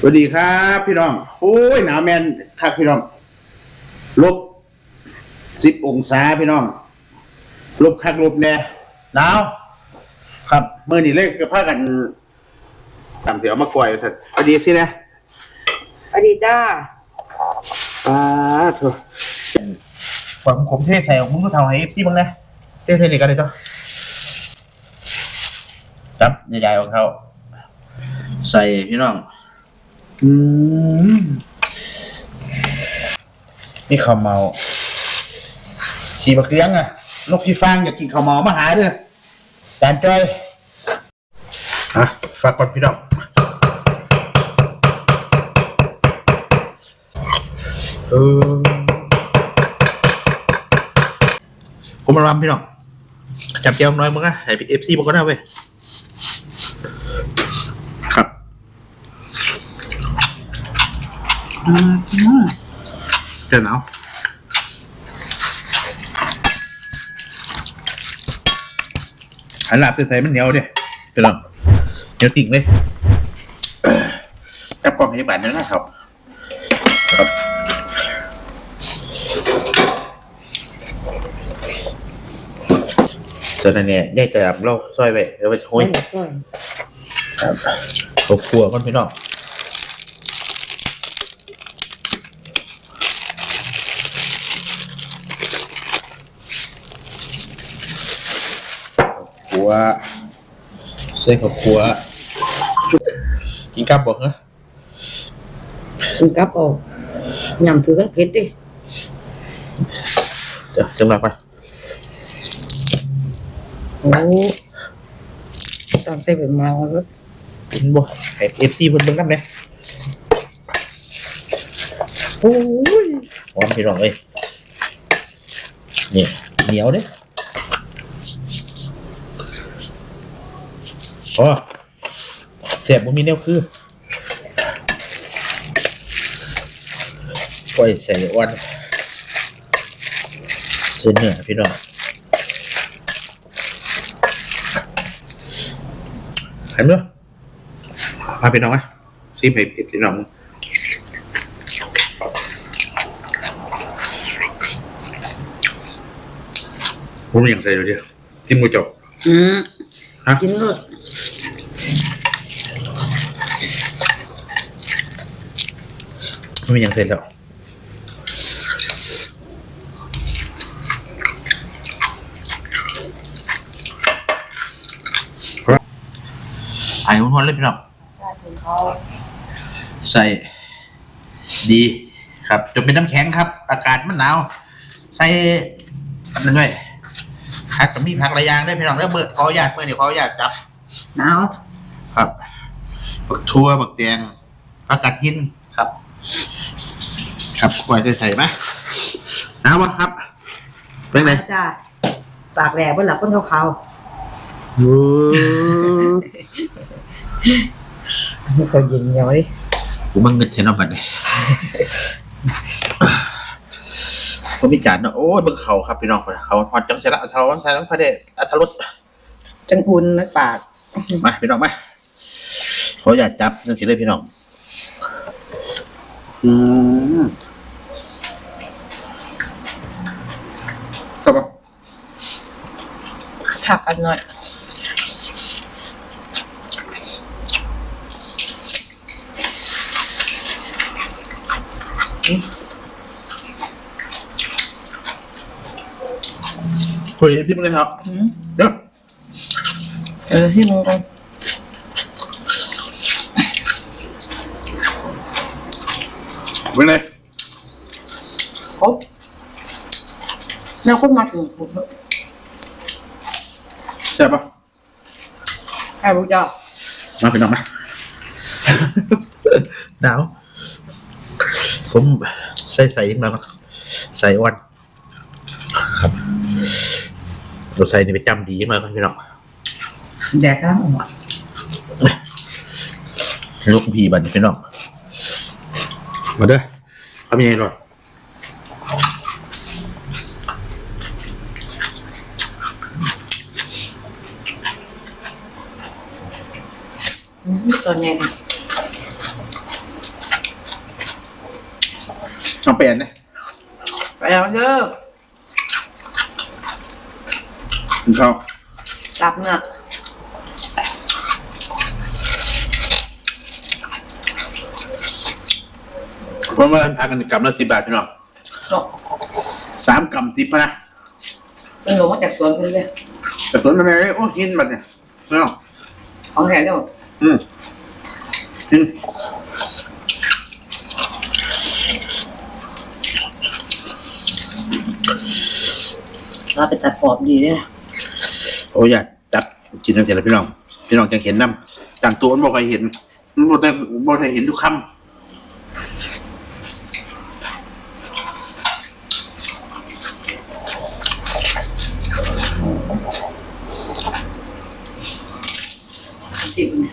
สวัสดีครับ พี่น้อง โอ้ยหนาวแมนคักพี่น้องลบสิบองศาพี่น้อง ลบคักลบแน่หนาวครับเมื่อนี้เลขก็พากันตามเดี๋ยวมากวยสักพอดีสินะสวัสดีจ้าป้าเถอะผมผมเทใส่ของมึงก็ทำให้เอฟซีบ้างนะเทใส่นี่กันเลยจ้ะครับใหญ่ๆของเขา ใส่พี่น้อง อืมนี่ข้าวเมาขี่บักเลี้ยงอะนกที่ฟางอยากกินข้าวเมามาหาเด้อจานจ้อยอะฝากก่อนพี่น้องเออผมมารำพี่น้องจับเจ้าน้อยมึงอะใส่เอฟซีมึงก็ได้เว้ยครับ เจะหนาวหันหลับใส่มันเหนียวดิเดี๋ยวลองเหนียวติ่งเลยเอ่อแอบกล้องให้บาทนึงนะครับ ครับส่วนอันเนี้ยได้แต่เราซอยไปเดี๋ยวไปโห้ยไม่หมดด้วย ครับครอบครัวก่อนพี่น้อง วใส่กับครัวกินกับบอกนะกินกับเอายำถือกันเผ็ดดิเดี๋ยวจำหนักไปโอ้ตอนใส่เป็นมาแล้วกินบ่ไอเอฟซีเพิ่นเบิ่งน้ำเลยโอ้ยหอมพี่น้องเอ้ยนี่เหนียวเด้ โอ้แสบบ่มีแนวคือปล่อยใส่อ้วันเส้นเนื้อพี่น้องเห็นไหมมาพี่น้องไหมซีไปพี่น้องผมยังใส่เดี๋ยวเดียวจิ้มกูจบอืมฮะกินเลย ไม่ยังใส่แล้วไอ้คนๆเลยพี่น้องใส่ดีครับจนเป็นน้ำแข็งครับ อากาศมันหนาว ใส่อันนั้นด้วยผักก็มีผักหลายอย่างได้พี่น้องแล้วเบอร์ขออนุญาตเมื่อเดี๋ยวขออนุญาตจับหนาวครับบักทั่วบักแตงผักกาดหินครับ ครับควายจะใส่ไหมน้ำวะครับ เป็นไงจ้าปากแหลกบนหลับคนขาวๆนี่ก็ยิงเหนียวดิผมมันเงินเทนอบัตเลยผมมีจานเนาะโอ้ยเบิ่งเขาครับพี่น้องเขาพอจังเสร็จแล้วเขาใส่น้ำพระเดชอัตรส จังอุ่นในปาก มาพี่น้องมาขออยากจับนั่นสิเลยพี่น้องอืมครับผม ถักกันหน่อยคุยพี่มึงเลยครับอืมเดี๋ยวเออให้มึงกันเป็นไงครบแล้วคนมาถึงถูกแล้ว ใช่ปะใช่พวกเจ้ามาพี่น้องมาหนาว ผมใส่ใส่มาก่อนใส่วันครับเราใส่นี่ไปจำดีมาก่อนพี่น้องแดกน้ำออกมาลูกพีบันพี่น้องมาเด้อเขามีไงหรอ อืมตัวใหญ่ต้องเปลี่ยนนะไปเอาเด้อคุณเขารับเนื้อเพราะว่าพากันกำละสิบบาทพี่น้องเนาะสามกำสิบนะเป็นลงมาจากสวนเพิ่นเลยแต่สวนมันไม่ได้โอ้หินบัดเนี่ยเนาะของแท้เด้ออืมหิน เราไปตัดกรอบดีเด้อโอ้ยอยากจับกินน้ำเสร็จแล้วพี่น้อง พี่น้องจังเห็นน้ำจังตัวมันบอกใครเห็นมันบอกแต่บอกใครเห็นทุกคติดเนี่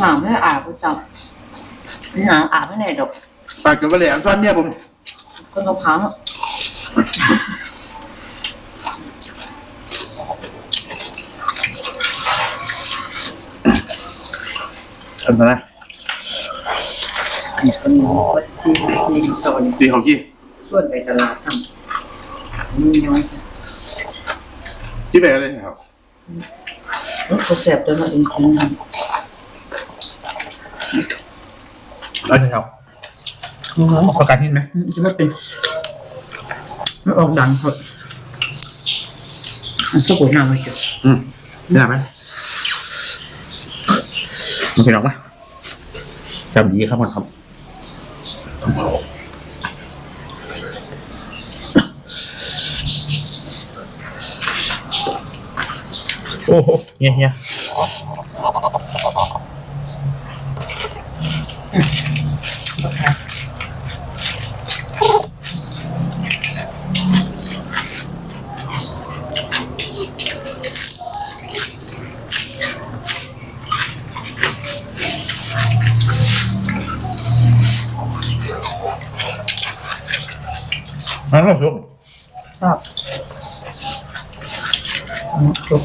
หนาวไม่ได้อาบประจำหนาวอาบไม่ไหนดอกำฝากกับว่าแหลมซ้อนเนี่ยผมคนเขาค้างอะทำนะอันนี้คนวัสจีรีสอร์ทดีเขาขี้ส่วนไปตลาดสั่งมีน้อยที่ไปอะไรครับรถเขาแสบจนมาเองทิ้ งทร้านไหนครับำประกันหินไหมจะไม่เป็นไม่ออกดังเหรอะอันทุกคนน่าไม่เจออืมได้ไหมมันเป็นหรอกปะจำดีครับมันครับโอ้โหเฮียเฮีย มาแล้วลูกชอบจบ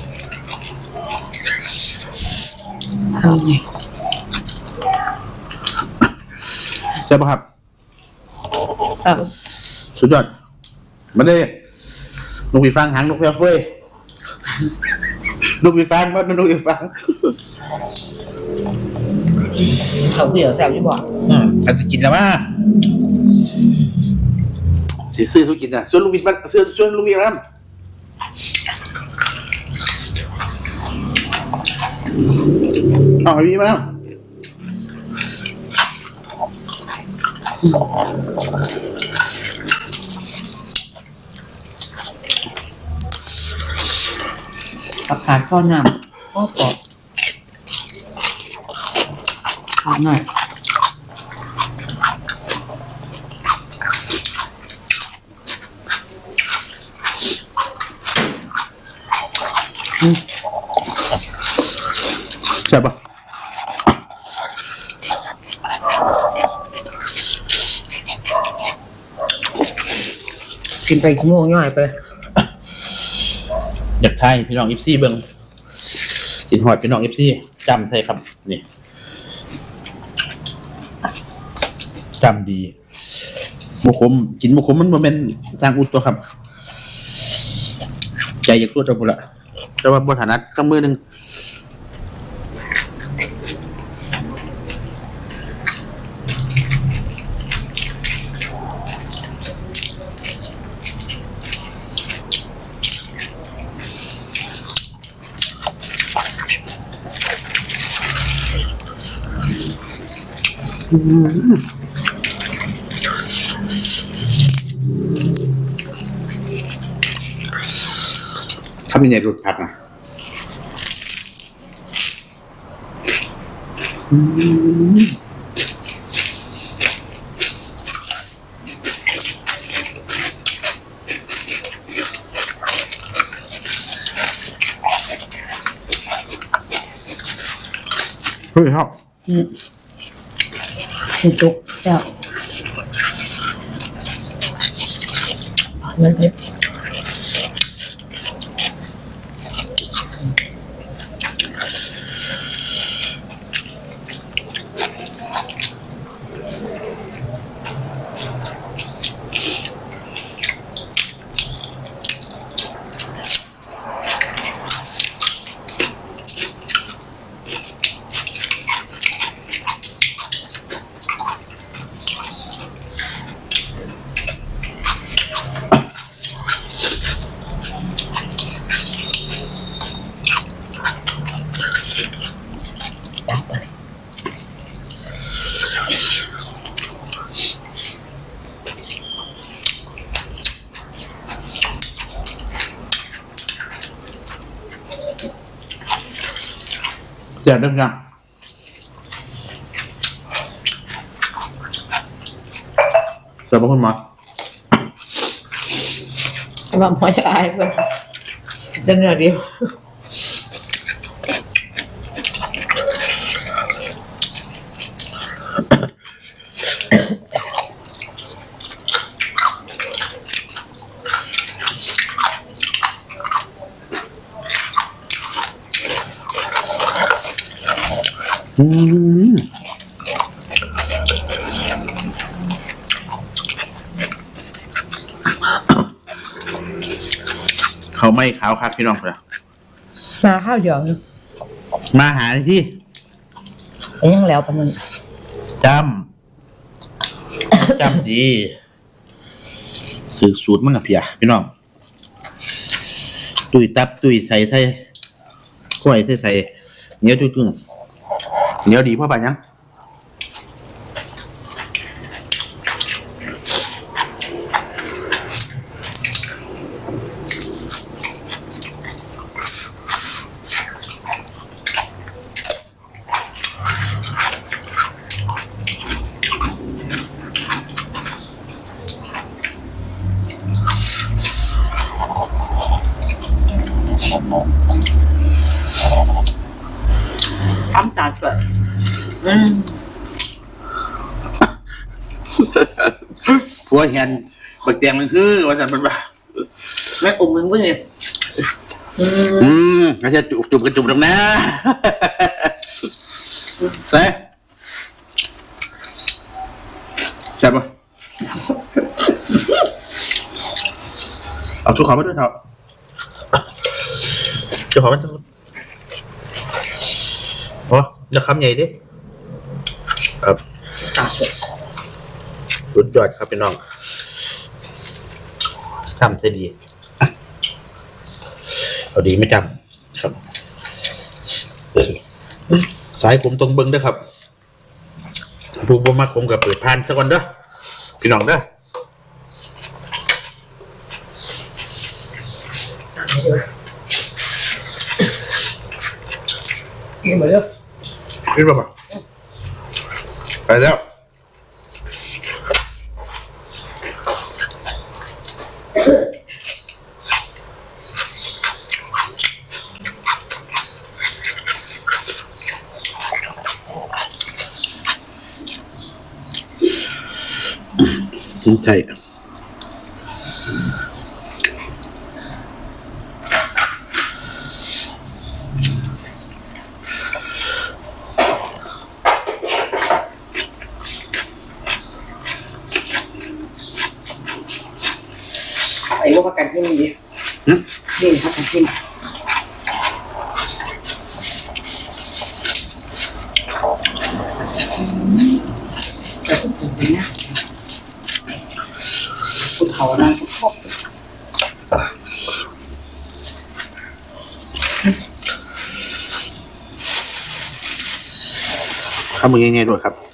ทำไงใช่ปะครับครับสุดยอดมาเลยลูกปีฟังหางนกเฟียเฟ้ยลูกปีฟังว่าลูกปีฟังเขาเดี่ยวแซ่บยี่บอกอืมอาจจะกินแล้วว่า เสื้อสุกินนะเสื้อลุงมินมันเสื้อเสื้อลุงวินรัมเอาไปพี่มาแล้วประกาศข้อนำข้อปอดหน่อย ใช่ปะกินไปชั่วโมงย่อยไป อยากไทยพี่น้องอิฟซี่เบิ้งกินหอยพี่น้องอิฟซี่จำใช่ครับ นี่จำดีบุคมกินบุคมมันโมเมนสร้างอุดตัวครับ ใจอยากสู้จะบุละ แต่ว่าบนฐานะก็มือหนึ่งเขามีในรถพักนะ เฮ้ยครับอืมคุณ เสียบได้พี่น้องเสียบคุณหมอแบบหมอจะอายเพื่อนเดินเดียว อืมเขาไม่ขาวครับพี่น้องเลยมาข้าวเดียวนึงมาหาที่แต่ยังแล้วปะนึงจำจำดีสืบสูตรมันกับเพียพี่น้อง ตุยตับตุยใส่ใส่กล้วยใส่ใส่เหนียวจุ้งๆ เหนียวดีเพราะไปยัง ช้ำจัดเลยอืม ผัวเห็นบักแตงมันคือว่าสันมันว่าแม่อมมึงเพื่อนไงอืมอืมไม่ใช่จุบจุบกันจุบตรงนะใส่ใส่ปะเอาทุกขอมาด้วยเถอะจะขอมาด้วยโอ้จะคำใหญ่ดิ ครับตาสวยสุดยอดครับพี่น้องจำเสียดีเอาดีไม่จำครับเออสายผมตรงเบิ้งเด้อครับผู้บ่มาคมกับเปิดพานสักวันเด้อพี่น้องเด้อกินหมดแล้วขึ้นมาปะ ไปแล้วใช่ ไอ้พวกประกันที่นี่ดินี่ประกันที่นี่แต่ทุกคนเป็นนะคุณเขานะคุณชอบ เข้ามือง่ายๆด้วยครับครับ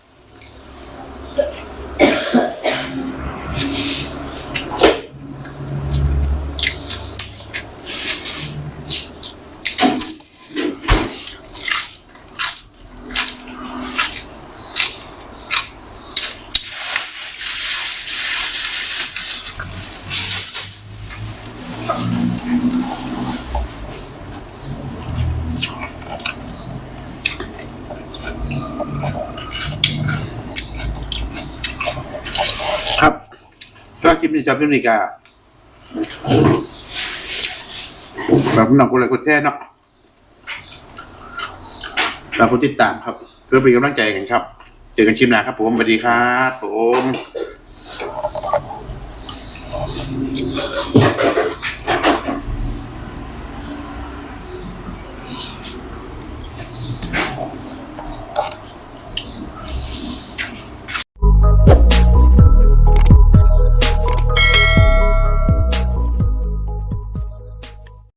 ในจะเป็นนาฬิกาแบบน้องคนไรคนแท้เนาะเราคนติดตามครับ เพื่อเป็นกำลังใจกันครับ เจอกันชิมนาครับผมสวัสดีครับผม